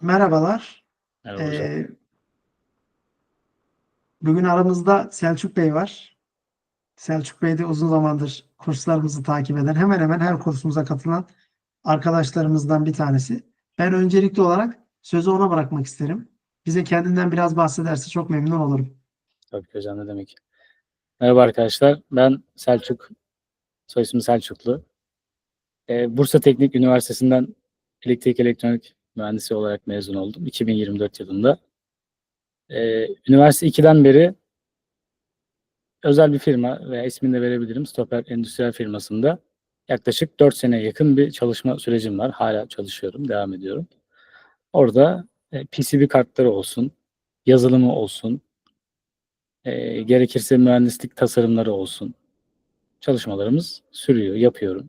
Merhabalar. Merhaba hocam. Ee, bugün aramızda Selçuk Bey var. Selçuk Bey de uzun zamandır kurslarımızı takip eden, hemen hemen her kursumuza katılan arkadaşlarımızdan bir tanesi. Ben öncelikli olarak sözü ona bırakmak isterim. Bize kendinden biraz bahsederse çok memnun olurum. Tabii ki hocam ne demek. Merhaba arkadaşlar. Ben Selçuk. Soy ismim Selçuklu. Ee, Bursa Teknik Üniversitesi'nden elektrik elektronik mühendisi olarak mezun oldum. 2024 yılında. Ee, üniversite 2'den beri özel bir firma veya ismini de verebilirim. Stoper Endüstriyel firmasında yaklaşık 4 sene yakın bir çalışma sürecim var. Hala çalışıyorum, devam ediyorum. Orada e, PCB kartları olsun, yazılımı olsun, e, gerekirse mühendislik tasarımları olsun. Çalışmalarımız sürüyor, yapıyorum.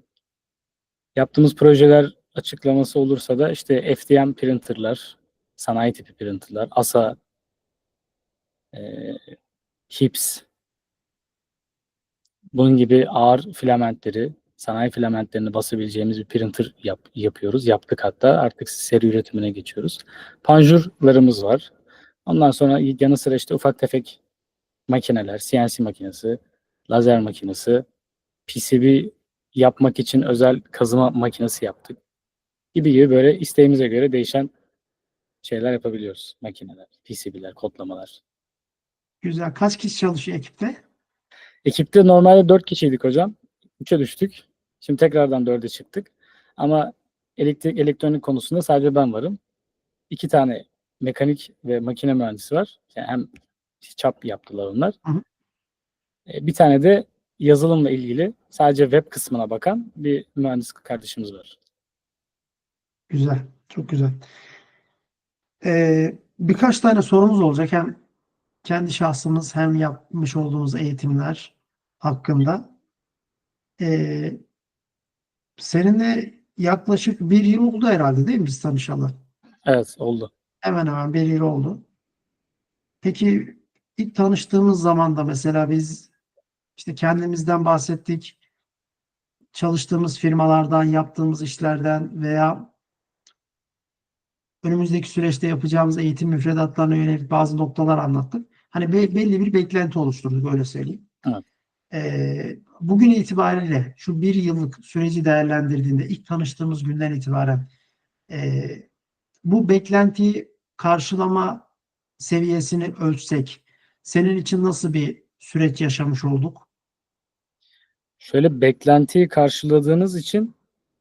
Yaptığımız projeler açıklaması olursa da işte FDM printerlar, sanayi tipi printerlar, ASA, e, HIPS, bunun gibi ağır filamentleri, sanayi filamentlerini basabileceğimiz bir printer yap, yapıyoruz. Yaptık hatta. Artık seri üretimine geçiyoruz. Panjurlarımız var. Ondan sonra yanı sıra işte ufak tefek makineler, CNC makinesi, lazer makinesi, PCB yapmak için özel kazıma makinesi yaptık. Gibi gibi böyle isteğimize göre değişen şeyler yapabiliyoruz. Makineler, PCB'ler, kodlamalar. Güzel. Kaç kişi çalışıyor ekipte? Ekipte normalde 4 kişiydik hocam. 3'e düştük. Şimdi tekrardan 4'e çıktık. Ama elektrik elektronik konusunda sadece ben varım. İki tane mekanik ve makine mühendisi var. Yani hem çap yaptılar onlar. Hı hı. E, Bir tane de yazılımla ilgili sadece web kısmına bakan bir mühendis kardeşimiz var. Güzel. Çok güzel. Ee, birkaç tane sorumuz olacak. Hem kendi şahsımız hem yapmış olduğumuz eğitimler hakkında. Ee, seninle yaklaşık bir yıl oldu herhalde değil mi biz tanışalı? Evet oldu. Hemen hemen bir yıl oldu. Peki ilk tanıştığımız zaman da mesela biz işte kendimizden bahsettik. Çalıştığımız firmalardan, yaptığımız işlerden veya önümüzdeki süreçte yapacağımız eğitim müfredatlarına yönelik bazı noktalar anlattık. Hani be- belli bir beklenti oluşturduk öyle söyleyeyim. Evet. Ee, bugün itibariyle şu bir yıllık süreci değerlendirdiğinde ilk tanıştığımız günden itibaren e, bu beklentiyi karşılama seviyesini ölçsek senin için nasıl bir süreç yaşamış olduk? Şöyle beklentiyi karşıladığınız için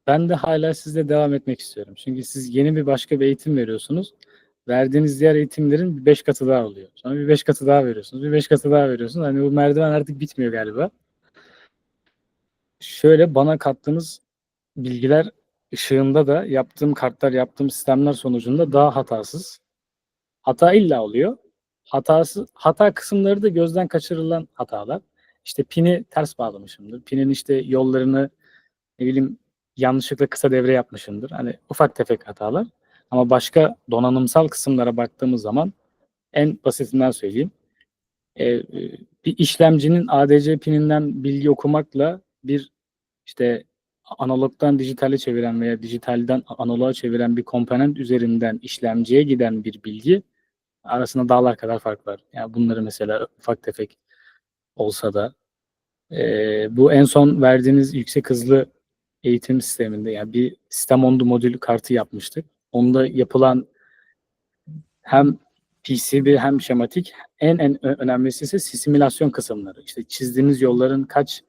ben de hala sizle devam etmek istiyorum. Çünkü siz yeni bir başka bir eğitim veriyorsunuz. Verdiğiniz diğer eğitimlerin bir beş katı daha oluyor. Sonra bir beş katı daha veriyorsunuz. Bir beş katı daha veriyorsunuz. Hani bu merdiven artık bitmiyor galiba. Şöyle bana kattığınız bilgiler ışığında da yaptığım kartlar, yaptığım sistemler sonucunda daha hatasız. Hata illa oluyor. Hatası, hata kısımları da gözden kaçırılan hatalar. İşte pini ters bağlamışımdır. Pinin işte yollarını ne bileyim yanlışlıkla kısa devre yapmışımdır. Hani ufak tefek hatalar. Ama başka donanımsal kısımlara baktığımız zaman en basitinden söyleyeyim. Ee, bir işlemcinin ADC pininden bilgi okumakla bir işte analogdan dijitale çeviren veya dijitalden analoğa çeviren bir komponent üzerinden işlemciye giden bir bilgi arasında dağlar kadar fark var. Yani bunları mesela ufak tefek olsa da e, bu en son verdiğiniz yüksek hızlı eğitim sisteminde yani bir sistem ondu modül kartı yapmıştık. Onda yapılan hem PCB hem şematik en en önemlisi ise simülasyon kısımları. İşte çizdiğimiz yolların kaç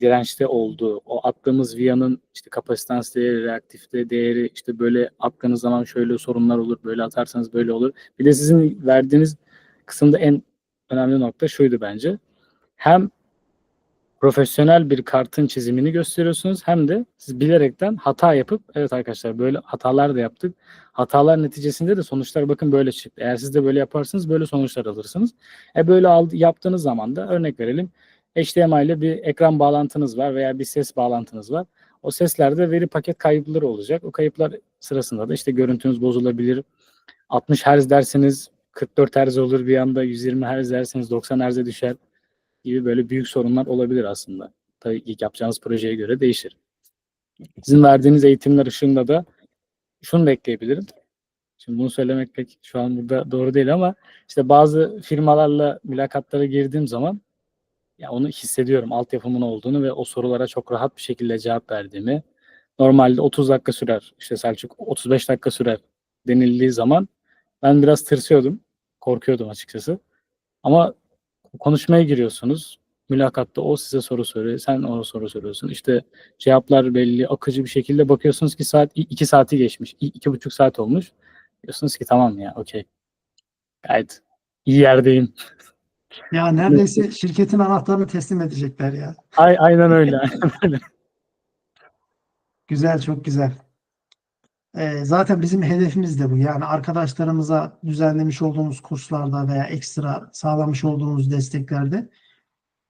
dirençte olduğu, o attığımız viyanın işte kapasitans değeri, reaktifte değeri, işte böyle attığınız zaman şöyle sorunlar olur, böyle atarsanız böyle olur. Bir de sizin verdiğiniz kısımda en önemli nokta şuydu bence. Hem profesyonel bir kartın çizimini gösteriyorsunuz hem de siz bilerekten hata yapıp evet arkadaşlar böyle hatalar da yaptık. Hatalar neticesinde de sonuçlar bakın böyle çıktı. Eğer siz de böyle yaparsanız böyle sonuçlar alırsınız. E böyle aldı, yaptığınız zaman da örnek verelim. HDMI ile bir ekran bağlantınız var veya bir ses bağlantınız var. O seslerde veri paket kayıpları olacak. O kayıplar sırasında da işte görüntünüz bozulabilir. 60 Hz derseniz 44 Hz olur bir anda 120 Hz derseniz 90 Hz'e düşer gibi böyle büyük sorunlar olabilir aslında. Tabii ilk yapacağınız projeye göre değişir. Sizin verdiğiniz eğitimler ışığında da şunu da ekleyebilirim. Şimdi bunu söylemek pek şu an burada doğru değil ama işte bazı firmalarla mülakatlara girdiğim zaman ya onu hissediyorum altyapımın olduğunu ve o sorulara çok rahat bir şekilde cevap verdiğimi. Normalde 30 dakika sürer. işte Selçuk 35 dakika sürer denildiği zaman ben biraz tırsıyordum. Korkuyordum açıkçası. Ama konuşmaya giriyorsunuz. Mülakatta o size soru soruyor. Sen ona soru soruyorsun. İşte cevaplar belli. Akıcı bir şekilde bakıyorsunuz ki saat 2 saati geçmiş. 2,5 saat olmuş. Diyorsunuz ki tamam ya okey. Gayet iyi yerdeyim. Ya neredeyse şirketin anahtarını teslim edecekler ya. Ay, aynen öyle. Güzel, çok güzel. Ee, zaten bizim hedefimiz de bu. Yani arkadaşlarımıza düzenlemiş olduğumuz kurslarda veya ekstra sağlamış olduğumuz desteklerde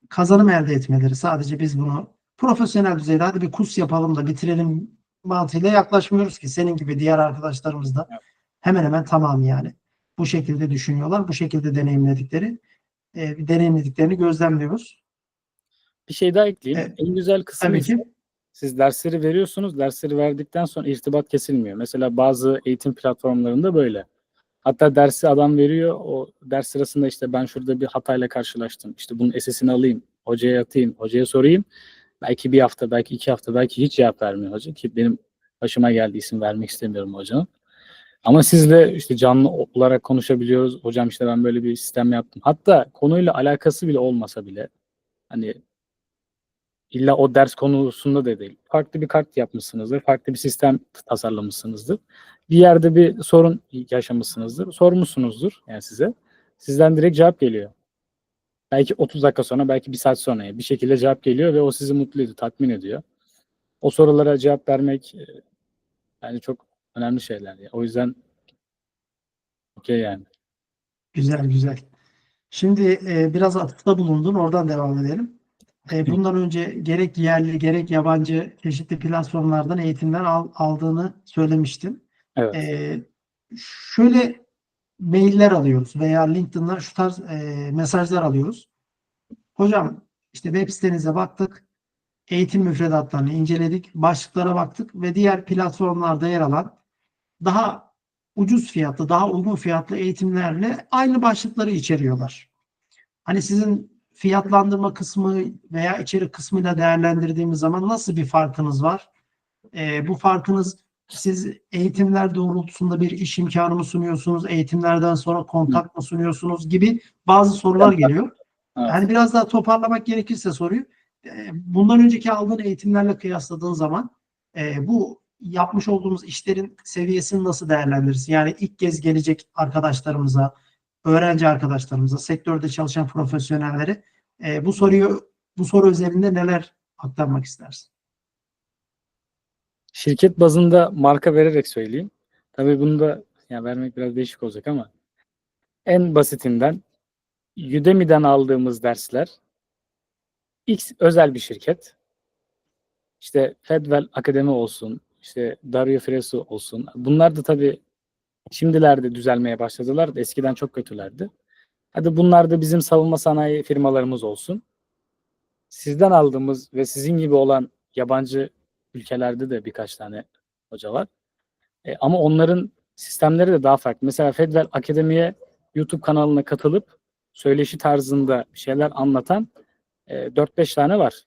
kazanım elde etmeleri. Sadece biz bunu profesyonel düzeyde hadi bir kurs yapalım da bitirelim mantığıyla yaklaşmıyoruz ki. Senin gibi diğer arkadaşlarımız da hemen hemen tamam yani. Bu şekilde düşünüyorlar. Bu şekilde deneyimledikleri e, deneyimlediklerini gözlemliyoruz. bir şey daha ekleyeyim. Evet. En güzel kısmı Tabii ise ki. Siz dersleri veriyorsunuz. Dersleri verdikten sonra irtibat kesilmiyor. Mesela bazı eğitim platformlarında böyle. Hatta dersi adam veriyor. O ders sırasında işte ben şurada bir hatayla karşılaştım. İşte bunun SS'ini alayım. Hocaya atayım. Hocaya sorayım. Belki bir hafta, belki iki hafta, belki hiç cevap vermiyor hoca. Ki benim başıma geldi isim vermek istemiyorum hocanın. Ama sizle işte canlı olarak konuşabiliyoruz. Hocam işte ben böyle bir sistem yaptım. Hatta konuyla alakası bile olmasa bile hani illa o ders konusunda da değil. Farklı bir kart yapmışsınızdır. Farklı bir sistem tasarlamışsınızdır. Bir yerde bir sorun yaşamışsınızdır. Sormuşsunuzdur yani size. Sizden direkt cevap geliyor. Belki 30 dakika sonra, belki bir saat sonra bir şekilde cevap geliyor ve o sizi mutlu ediyor, tatmin ediyor. O sorulara cevap vermek e, yani çok önemli şeyler. O yüzden okey yani. Güzel güzel. Şimdi e, biraz atıfta bulundun. Oradan devam edelim. E, bundan önce gerek yerli gerek yabancı çeşitli platformlardan eğitimler al- aldığını söylemiştin. Evet. E, şöyle mailler alıyoruz veya LinkedIn'dan şu tarz e, mesajlar alıyoruz. Hocam işte web sitenize baktık. Eğitim müfredatlarını inceledik. Başlıklara baktık ve diğer platformlarda yer alan daha ucuz fiyatlı, daha uygun fiyatlı eğitimlerle aynı başlıkları içeriyorlar. Hani sizin fiyatlandırma kısmı veya içerik kısmıyla değerlendirdiğimiz zaman nasıl bir farkınız var? Ee, bu farkınız siz eğitimler doğrultusunda bir iş imkanı mı sunuyorsunuz? Eğitimlerden sonra kontak mı sunuyorsunuz gibi bazı sorular geliyor. Evet. Yani biraz daha toparlamak gerekirse soruyu e, bundan önceki aldığın eğitimlerle kıyasladığın zaman e, bu yapmış olduğumuz işlerin seviyesini nasıl değerlendirirsin? Yani ilk kez gelecek arkadaşlarımıza, öğrenci arkadaşlarımıza, sektörde çalışan profesyonellere e, bu soruyu bu soru üzerinde neler aktarmak istersin? Şirket bazında marka vererek söyleyeyim. Tabii bunu da yani vermek biraz değişik olacak ama en basitinden Udemy'den aldığımız dersler X özel bir şirket. İşte Fedwell Akademi olsun, işte Dario Fresu olsun. Bunlar da tabii şimdilerde düzelmeye başladılar. Eskiden çok kötülerdi. Hadi bunlar da bizim savunma sanayi firmalarımız olsun. Sizden aldığımız ve sizin gibi olan yabancı ülkelerde de birkaç tane hoca var. E, ama onların sistemleri de daha farklı. Mesela Fedwell Akademi'ye YouTube kanalına katılıp söyleşi tarzında şeyler anlatan e, 4-5 tane var.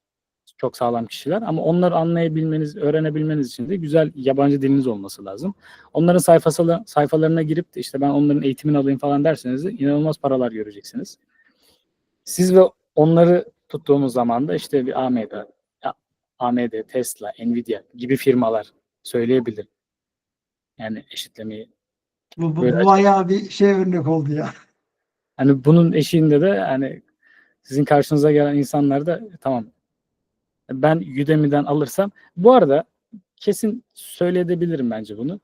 Çok sağlam kişiler ama onları anlayabilmeniz, öğrenebilmeniz için de güzel yabancı diliniz olması lazım. Onların sayfası, sayfalarına girip de işte ben onların eğitimini alayım falan derseniz de inanılmaz paralar göreceksiniz. Siz ve onları tuttuğumuz zaman da işte bir AMD, AMD, Tesla, Nvidia gibi firmalar söyleyebilir. Yani eşitlemeyi. Bu, bu, bu bayağı bir şey örnek oldu ya. Hani bunun eşiğinde de hani sizin karşınıza gelen insanlar da "E, tamam ben Udemy'den alırsam bu arada kesin söyleyebilirim bence bunu.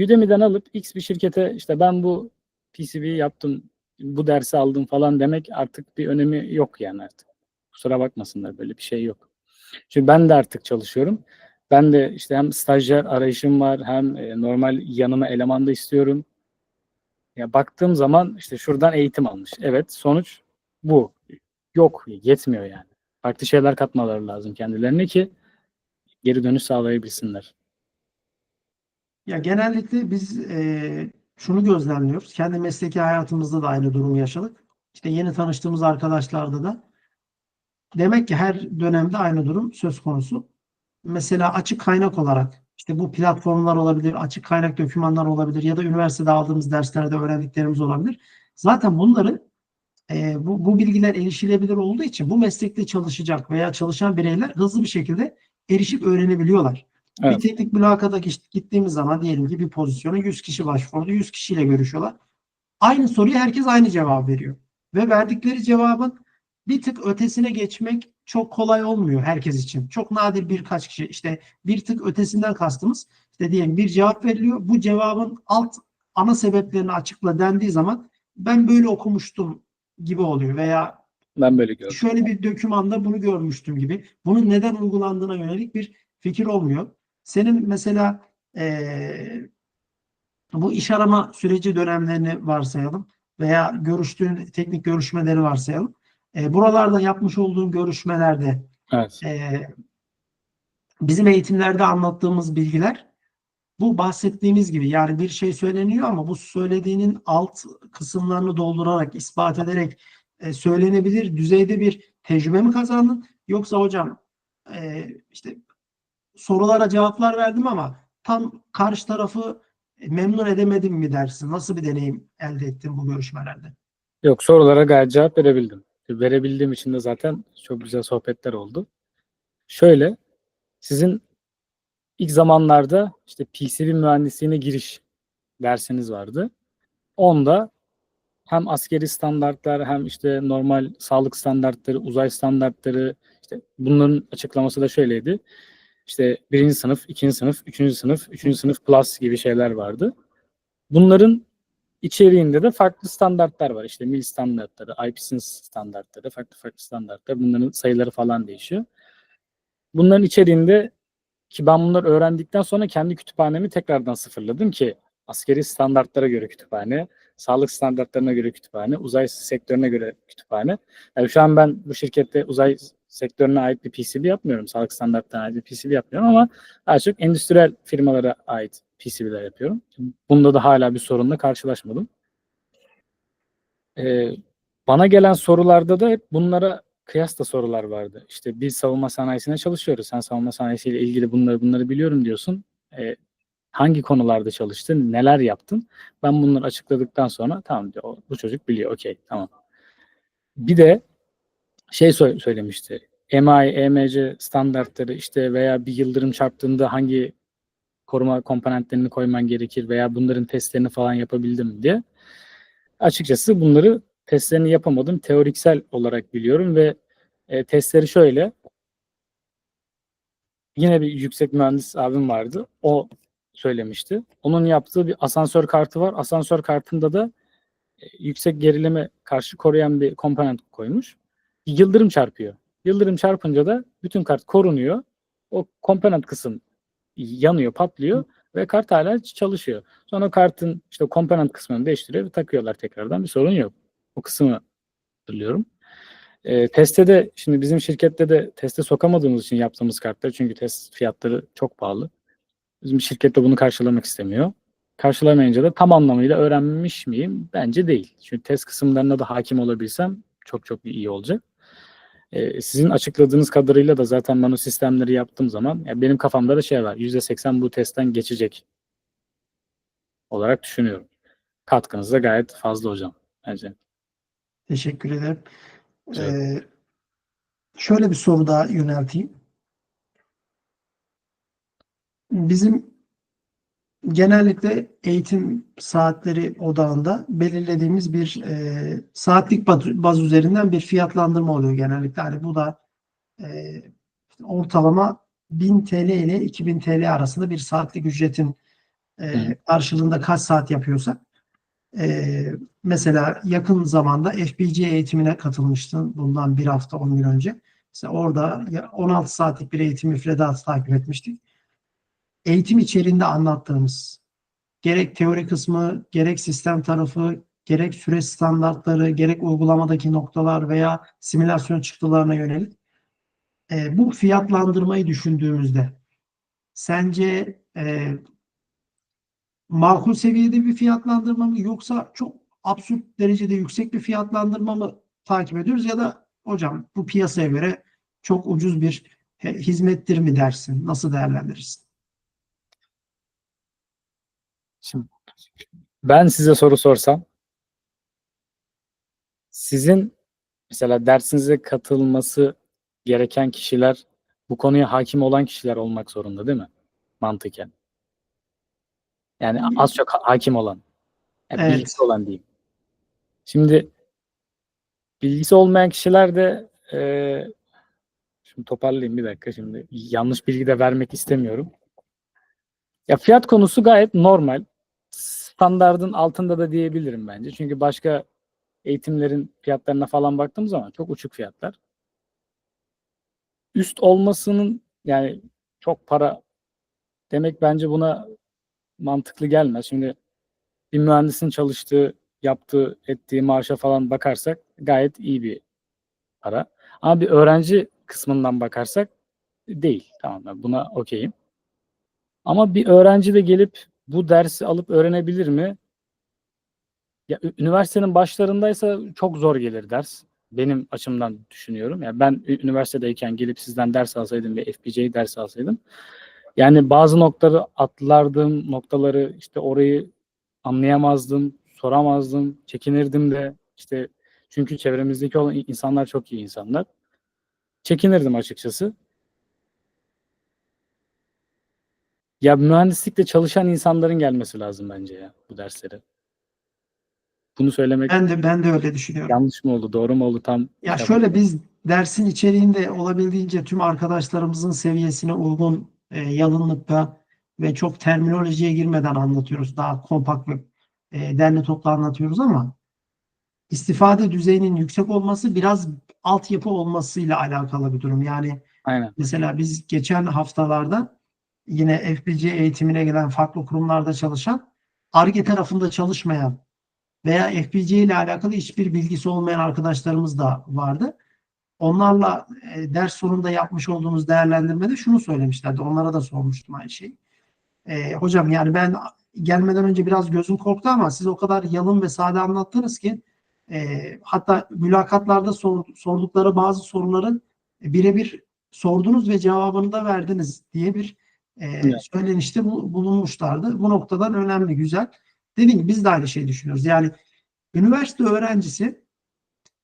Udemy'den alıp X bir şirkete işte ben bu PCB'yi yaptım, bu dersi aldım falan demek artık bir önemi yok yani artık. Kusura bakmasınlar böyle bir şey yok. Çünkü ben de artık çalışıyorum. Ben de işte hem stajyer arayışım var hem e, normal yanıma eleman da istiyorum. Ya baktığım zaman işte şuradan eğitim almış. Evet sonuç bu. Yok yetmiyor yani. Farklı şeyler katmaları lazım kendilerine ki geri dönüş sağlayabilsinler. Ya genellikle biz e, şunu gözlemliyoruz. Kendi mesleki hayatımızda da aynı durumu yaşadık. İşte yeni tanıştığımız arkadaşlarda da demek ki her dönemde aynı durum söz konusu. Mesela açık kaynak olarak işte bu platformlar olabilir, açık kaynak dokümanlar olabilir ya da üniversitede aldığımız derslerde öğrendiklerimiz olabilir. Zaten bunları e, bu, bu bilgiler erişilebilir olduğu için bu meslekte çalışacak veya çalışan bireyler hızlı bir şekilde erişip öğrenebiliyorlar. Evet. Bir teknik mülakata gittiğimiz zaman diyelim ki bir pozisyona 100 kişi başvurdu. 100 kişiyle görüşüyorlar. Aynı soruya herkes aynı cevap veriyor. Ve verdikleri cevabın bir tık ötesine geçmek çok kolay olmuyor herkes için. Çok nadir birkaç kişi işte bir tık ötesinden kastımız işte diyelim bir cevap veriliyor. Bu cevabın alt ana sebeplerini açıkla dendiği zaman ben böyle okumuştum gibi oluyor veya Ben böyle gördüm. şöyle bir dokümanda bunu görmüştüm gibi. Bunun neden uygulandığına yönelik bir fikir olmuyor. Senin mesela eee, bu iş arama süreci dönemlerini varsayalım veya görüştüğün teknik görüşmeleri varsayalım. Eee, buralarda yapmış olduğun görüşmelerde Evet. eee, bizim eğitimlerde anlattığımız bilgiler bu bahsettiğimiz gibi yani bir şey söyleniyor ama bu söylediğinin alt kısımlarını doldurarak, ispat ederek e, söylenebilir düzeyde bir tecrübe mi kazandın? Yoksa hocam e, işte sorulara cevaplar verdim ama tam karşı tarafı memnun edemedim mi dersin? Nasıl bir deneyim elde ettin bu görüşmelerde? Yok sorulara gayet cevap verebildim. Verebildiğim için de zaten çok güzel sohbetler oldu. Şöyle sizin ilk zamanlarda işte PCB mühendisliğine giriş dersiniz vardı. Onda hem askeri standartlar hem işte normal sağlık standartları, uzay standartları işte bunların açıklaması da şöyleydi. İşte birinci sınıf, ikinci sınıf, üçüncü sınıf, üçüncü sınıf plus gibi şeyler vardı. Bunların içeriğinde de farklı standartlar var. İşte mil standartları, IPSIS standartları, farklı farklı standartlar. Bunların sayıları falan değişiyor. Bunların içeriğinde ki ben bunları öğrendikten sonra kendi kütüphanemi tekrardan sıfırladım ki askeri standartlara göre kütüphane, sağlık standartlarına göre kütüphane, uzay sektörüne göre kütüphane. Yani şu an ben bu şirkette uzay sektörüne ait bir PCB yapmıyorum. Sağlık standartlarına ait bir PCB yapmıyorum ama daha çok endüstriyel firmalara ait PCB'ler yapıyorum. Bunda da hala bir sorunla karşılaşmadım. Ee, bana gelen sorularda da hep bunlara kıyasla sorular vardı. İşte biz savunma sanayisine çalışıyoruz. Sen savunma sanayisiyle ilgili bunları bunları biliyorum diyorsun. Ee, hangi konularda çalıştın, neler yaptın? Ben bunları açıkladıktan sonra tamam diyor, bu çocuk biliyor, okey, tamam. Bir de şey sö- söylemişti. MI, EMC standartları işte veya bir yıldırım çarptığında hangi koruma komponentlerini koyman gerekir veya bunların testlerini falan yapabildim diye. Açıkçası bunları testlerini yapamadım. Teoriksel olarak biliyorum ve e, testleri şöyle. Yine bir yüksek mühendis abim vardı. O söylemişti. Onun yaptığı bir asansör kartı var. Asansör kartında da e, yüksek gerilime karşı koruyan bir komponent koymuş. Yıldırım çarpıyor. Yıldırım çarpınca da bütün kart korunuyor. O komponent kısım yanıyor, patlıyor ve kart hala çalışıyor. Sonra kartın işte komponent kısmını değiştiriyor ve takıyorlar tekrardan. Bir sorun yok. O kısmı hatırlıyorum. E, teste de şimdi bizim şirkette de teste sokamadığımız için yaptığımız kartlar çünkü test fiyatları çok pahalı. Bizim şirkette bunu karşılamak istemiyor. Karşılamayınca da tam anlamıyla öğrenmiş miyim? Bence değil. Çünkü test kısımlarına da hakim olabilsem çok çok iyi olacak. Ee, sizin açıkladığınız kadarıyla da zaten ben o sistemleri yaptığım zaman ya benim kafamda da şey var. %80 bu testten geçecek olarak düşünüyorum. Katkınız da gayet fazla hocam bence. Teşekkür ederim. Ee, şöyle bir soru daha yönelteyim. Bizim genellikle eğitim saatleri odağında belirlediğimiz bir e, saatlik baz, üzerinden bir fiyatlandırma oluyor genellikle. Hani bu da e, ortalama 1000 TL ile 2000 TL arasında bir saatlik ücretin e, karşılığında kaç saat yapıyorsak ee, mesela yakın zamanda FPC eğitimine katılmıştın bundan bir hafta 10 gün önce. Mesela orada ya- 16 saatlik bir eğitim müfredatı takip etmiştik. Eğitim içeriğinde anlattığımız gerek teori kısmı, gerek sistem tarafı, gerek süreç standartları, gerek uygulamadaki noktalar veya simülasyon çıktılarına yönelik e, bu fiyatlandırmayı düşündüğümüzde sence e, makul seviyede bir fiyatlandırma mı yoksa çok absürt derecede yüksek bir fiyatlandırma mı takip ediyoruz ya da hocam bu piyasaya göre çok ucuz bir he- hizmettir mi dersin? Nasıl değerlendirirsin? Şimdi ben size soru sorsam sizin mesela dersinize katılması gereken kişiler bu konuya hakim olan kişiler olmak zorunda değil mi? Mantıken. Yani az çok ha- hakim olan. Yani Evet. bilgisi olan diyeyim. Şimdi bilgisi olmayan kişiler de eee şimdi toparlayayım bir dakika şimdi yanlış bilgi de vermek istemiyorum. Ya fiyat konusu gayet normal. Standardın altında da diyebilirim bence. Çünkü başka eğitimlerin fiyatlarına falan baktığım zaman çok uçuk fiyatlar. Üst olmasının yani çok para demek bence buna mantıklı gelmez. Şimdi bir mühendisin çalıştığı, yaptığı, ettiği maaşa falan bakarsak gayet iyi bir para. Ama bir öğrenci kısmından bakarsak değil. Tamam ben buna okeyim. Ama bir öğrenci de gelip bu dersi alıp öğrenebilir mi? Ya üniversitenin başlarındaysa çok zor gelir ders. Benim açımdan düşünüyorum. Yani ben üniversitedeyken gelip sizden ders alsaydım ve FPGA ders alsaydım yani bazı noktaları atlardım, noktaları işte orayı anlayamazdım, soramazdım, çekinirdim de işte çünkü çevremizdeki olan insanlar çok iyi insanlar. Çekinirdim açıkçası. Ya mühendislikte çalışan insanların gelmesi lazım bence ya bu derslere. Bunu söylemek Ben de ben de öyle düşünüyorum. yanlış mı oldu, doğru mu oldu tam Ya şöyle biz dersin içeriğinde olabildiğince tüm arkadaşlarımızın seviyesine uygun e, yalınlıkta ve çok terminolojiye girmeden anlatıyoruz. Daha kompakt ve e, derli toplu anlatıyoruz ama istifade düzeyinin yüksek olması biraz altyapı olmasıyla alakalı bir durum. Yani Aynen. Mesela biz geçen haftalarda yine FPC eğitimine gelen farklı kurumlarda çalışan, ARGE tarafında çalışmayan veya FPC ile alakalı hiçbir bilgisi olmayan arkadaşlarımız da vardı. Onlarla e, ders sonunda yapmış olduğumuz değerlendirmede şunu söylemişlerdi. Onlara da sormuştum aynı şeyi. E, hocam yani ben gelmeden önce biraz gözüm korktu ama siz o kadar yalın ve sade anlattınız ki e, hatta mülakatlarda sor- sordukları bazı soruların birebir sordunuz ve cevabını da verdiniz diye bir e, Evet. söylenişte bu- bulunmuşlardı. Bu noktadan önemli, güzel. Dediğim gibi biz de aynı şeyi düşünüyoruz. Yani üniversite öğrencisi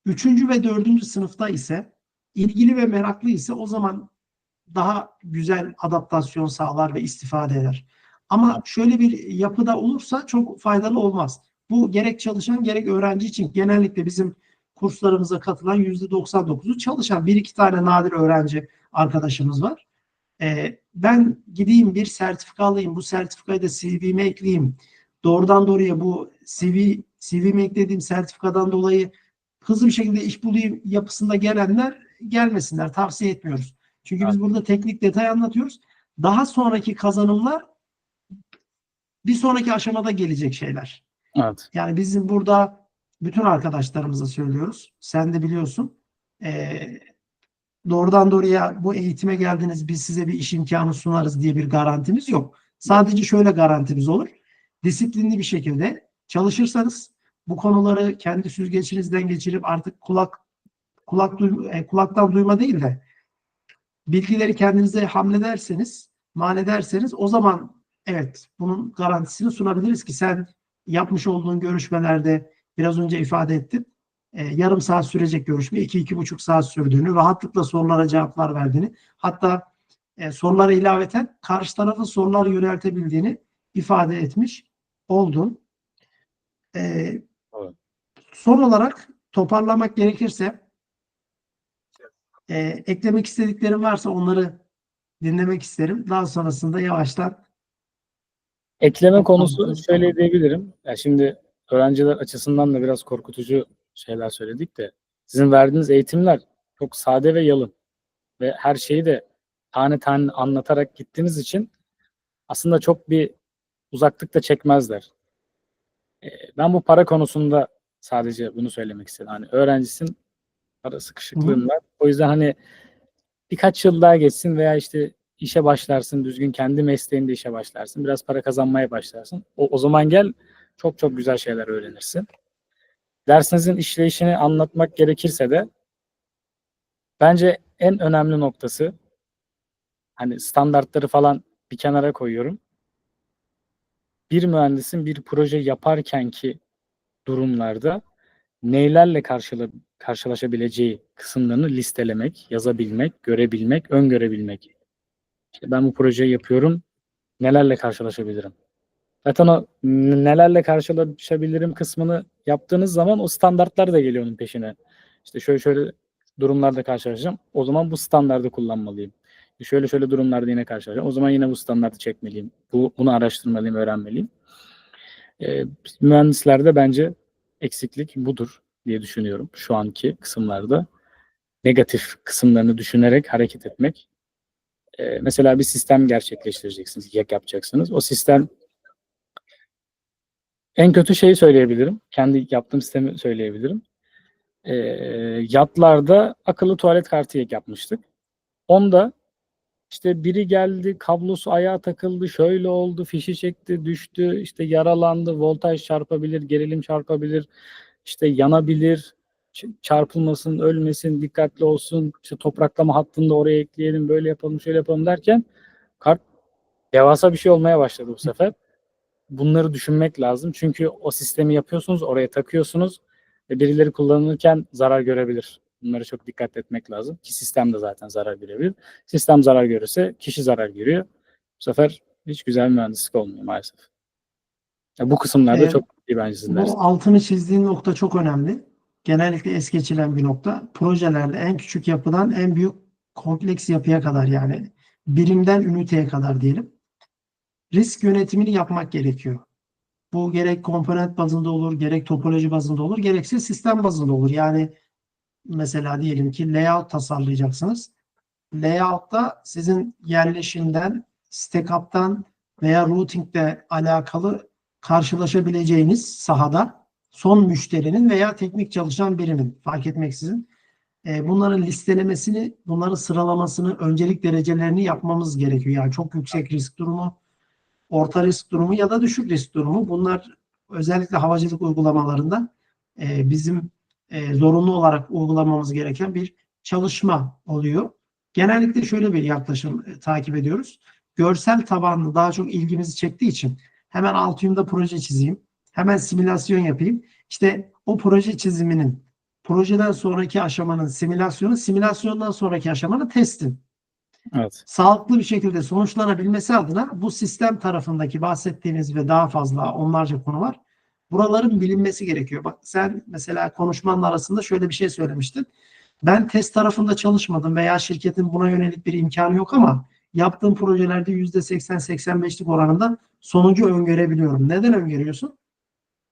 3. ve 4. sınıfta ise ilgili ve meraklı ise o zaman daha güzel adaptasyon sağlar ve istifade eder. Ama şöyle bir yapıda olursa çok faydalı olmaz. Bu gerek çalışan gerek öğrenci için genellikle bizim kurslarımıza katılan %99'u çalışan bir iki tane nadir öğrenci arkadaşımız var. Ee, ben gideyim bir sertifika alayım, bu sertifikayı da CV'me ekleyeyim. Doğrudan doğruya bu CV, CV'me eklediğim sertifikadan dolayı hızlı bir şekilde iş bulayım yapısında gelenler gelmesinler. Tavsiye etmiyoruz. Çünkü biz burada teknik detay anlatıyoruz. Daha sonraki kazanımlar bir sonraki aşamada gelecek şeyler. Evet. Yani bizim burada bütün arkadaşlarımıza söylüyoruz. Sen de biliyorsun. Ee, doğrudan doğruya bu eğitime geldiniz biz size bir iş imkanı sunarız diye bir garantimiz yok. Sadece şöyle garantimiz olur. Disiplinli bir şekilde çalışırsanız bu konuları kendi süzgeçinizden geçirip artık kulak kulak duy- e, kulaktan duyma değil de bilgileri kendinize hamlederseniz, mal ederseniz o zaman evet bunun garantisini sunabiliriz ki sen yapmış olduğun görüşmelerde biraz önce ifade ettin. e, yarım saat sürecek görüşme iki iki buçuk saat sürdüğünü, rahatlıkla sorulara cevaplar verdiğini, hatta e, sorulara ilaveten karşı tarafa sorular yöneltebildiğini ifade etmiş oldun. E. son olarak toparlamak gerekirse e, eklemek istediklerim varsa onları dinlemek isterim. Daha sonrasında yavaştan Ekleme konusu şöyle diyebilirim. Ya şimdi öğrenciler açısından da biraz korkutucu şeyler söyledik de sizin verdiğiniz eğitimler çok sade ve yalın ve her şeyi de tane tane anlatarak gittiğiniz için aslında çok bir uzaklık da çekmezler. Ee, Ben bu para konusunda sadece bunu söylemek istedim. Hani öğrencisin para sıkışıklığın var. O yüzden hani birkaç yıl daha geçsin veya işte işe başlarsın, düzgün kendi mesleğinde işe başlarsın, biraz para kazanmaya başlarsın. O, o zaman gel çok çok güzel şeyler öğrenirsin. Dersinizin işleyişini anlatmak gerekirse de bence en önemli noktası hani standartları falan bir kenara koyuyorum. Bir mühendisin bir proje yaparken ki durumlarda neylerle karşıla, karşılaşabileceği kısımlarını listelemek, yazabilmek, görebilmek, öngörebilmek. İşte ben bu projeyi yapıyorum, nelerle karşılaşabilirim? Zaten o nelerle karşılaşabilirim kısmını yaptığınız zaman o standartlar da geliyor onun peşine. İşte şöyle şöyle durumlarda karşılaşacağım. O zaman bu standardı kullanmalıyım. Şöyle şöyle durumlarda yine karşılaşacağım. O zaman yine bu standartı çekmeliyim. Bu, bunu araştırmalıyım, öğrenmeliyim. Ee, mühendislerde bence eksiklik budur diye düşünüyorum şu anki kısımlarda. Negatif kısımlarını düşünerek hareket etmek. Ee, mesela bir sistem gerçekleştireceksiniz, yak yapacaksınız. O sistem en kötü şeyi söyleyebilirim. Kendi yaptığım sistemi söyleyebilirim. Ee, yatlarda akıllı tuvalet kartı yak yapmıştık. Onda işte biri geldi, kablosu ayağa takıldı, şöyle oldu, fişi çekti, düştü, işte yaralandı, voltaj çarpabilir, gerilim çarpabilir, işte yanabilir, çarpılmasın, ölmesin, dikkatli olsun, işte topraklama hattını da oraya ekleyelim, böyle yapalım, şöyle yapalım derken kart devasa bir şey olmaya başladı bu sefer. Bunları düşünmek lazım. Çünkü o sistemi yapıyorsunuz, oraya takıyorsunuz ve birileri kullanırken zarar görebilir. Bunlara çok dikkat etmek lazım. Ki sistem de zaten zarar görebilir. Sistem zarar görürse kişi zarar görüyor. Bu sefer hiç güzel mühendislik olmuyor maalesef. Ya bu kısımlarda Evet. çok iyi bence sizin. Bu altını çizdiğin nokta çok önemli. Genellikle es geçilen bir nokta. Projelerde en küçük yapıdan en büyük kompleks yapıya kadar yani birimden üniteye kadar diyelim. Risk yönetimini yapmak gerekiyor. Bu gerek komponent bazında olur, gerek topoloji bazında olur, gerekse sistem bazında olur. Yani mesela diyelim ki layout tasarlayacaksınız. Layout'ta sizin yerleşimden, stack up'tan veya routing'de alakalı karşılaşabileceğiniz sahada son müşterinin veya teknik çalışan birinin fark etmeksizin e, bunların listelemesini, bunların sıralamasını, öncelik derecelerini yapmamız gerekiyor. Yani çok yüksek risk durumu, orta risk durumu ya da düşük risk durumu. Bunlar özellikle havacılık uygulamalarında e, bizim e, zorunlu olarak uygulamamız gereken bir çalışma oluyor. Genellikle şöyle bir yaklaşım e, takip ediyoruz. Görsel tabanlı daha çok ilgimizi çektiği için hemen Altium'da proje çizeyim. Hemen simülasyon yapayım. İşte o proje çiziminin projeden sonraki aşamanın simülasyonu, simülasyondan sonraki aşamanın testi Evet. sağlıklı bir şekilde sonuçlanabilmesi adına bu sistem tarafındaki bahsettiğiniz ve daha fazla onlarca konu var. Buraların bilinmesi gerekiyor. Bak sen mesela konuşmanın arasında şöyle bir şey söylemiştin. Ben test tarafında çalışmadım veya şirketin buna yönelik bir imkanı yok ama yaptığım projelerde %80-85'lik oranında sonucu öngörebiliyorum. Neden öngörüyorsun?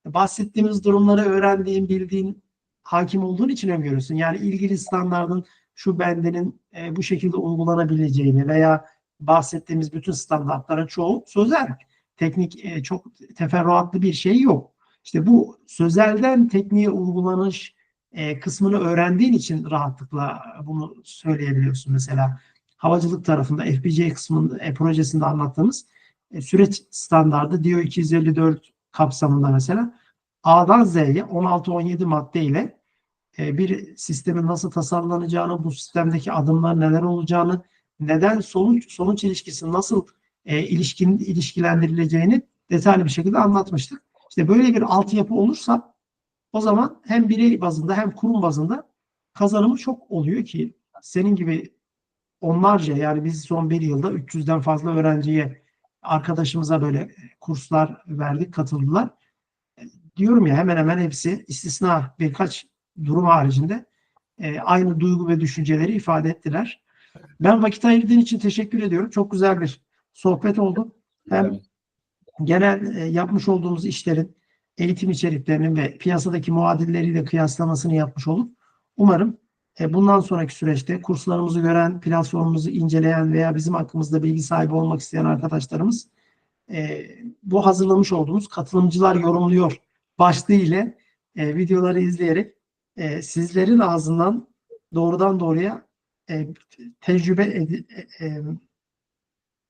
Bahsettiğimiz durumları öğrendiğin, bildiğin, hakim olduğun için öngörüyorsun. Yani ilgili standardın şu bendenin e, bu şekilde uygulanabileceğini veya bahsettiğimiz bütün standartların çoğu sözel. Teknik e, çok teferruatlı bir şey yok. İşte bu sözelden tekniğe uygulanış e, kısmını öğrendiğin için rahatlıkla bunu söyleyebiliyorsun. Mesela havacılık tarafında FPGA kısmında e, projesinde anlattığımız e, süreç standardı DIO 254 kapsamında mesela A'dan Z'ye 16-17 madde ile e, bir sistemin nasıl tasarlanacağını, bu sistemdeki adımlar neler olacağını, neden sonuç sonuç ilişkisi nasıl e, ilişkin ilişkilendirileceğini detaylı bir şekilde anlatmıştık. İşte böyle bir altyapı olursa o zaman hem birey bazında hem kurum bazında kazanımı çok oluyor ki senin gibi onlarca yani biz son bir yılda 300'den fazla öğrenciye arkadaşımıza böyle kurslar verdik, katıldılar. E, Diyorum ya hemen hemen hepsi istisna birkaç durum haricinde e, aynı duygu ve düşünceleri ifade ettiler. Ben vakit ayırdığın için teşekkür ediyorum. Çok güzel bir sohbet oldu. Hem genel e, yapmış olduğumuz işlerin eğitim içeriklerinin ve piyasadaki muadilleriyle kıyaslamasını yapmış olup umarım e, bundan sonraki süreçte kurslarımızı gören, platformumuzu inceleyen veya bizim hakkımızda bilgi sahibi olmak isteyen arkadaşlarımız e, bu hazırlamış olduğumuz katılımcılar yorumluyor başlığı ile videoları izleyerek sizlerin ağzından doğrudan doğruya tecrübe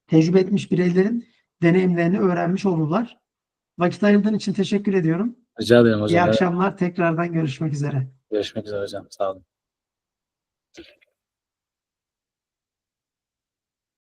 tecrübe etmiş bireylerin deneyimlerini öğrenmiş olurlar. Vakit ayırdığın için teşekkür ediyorum. Rica ederim hocam. İyi akşamlar. Tekrardan görüşmek üzere. Görüşmek üzere hocam. Sağ olun.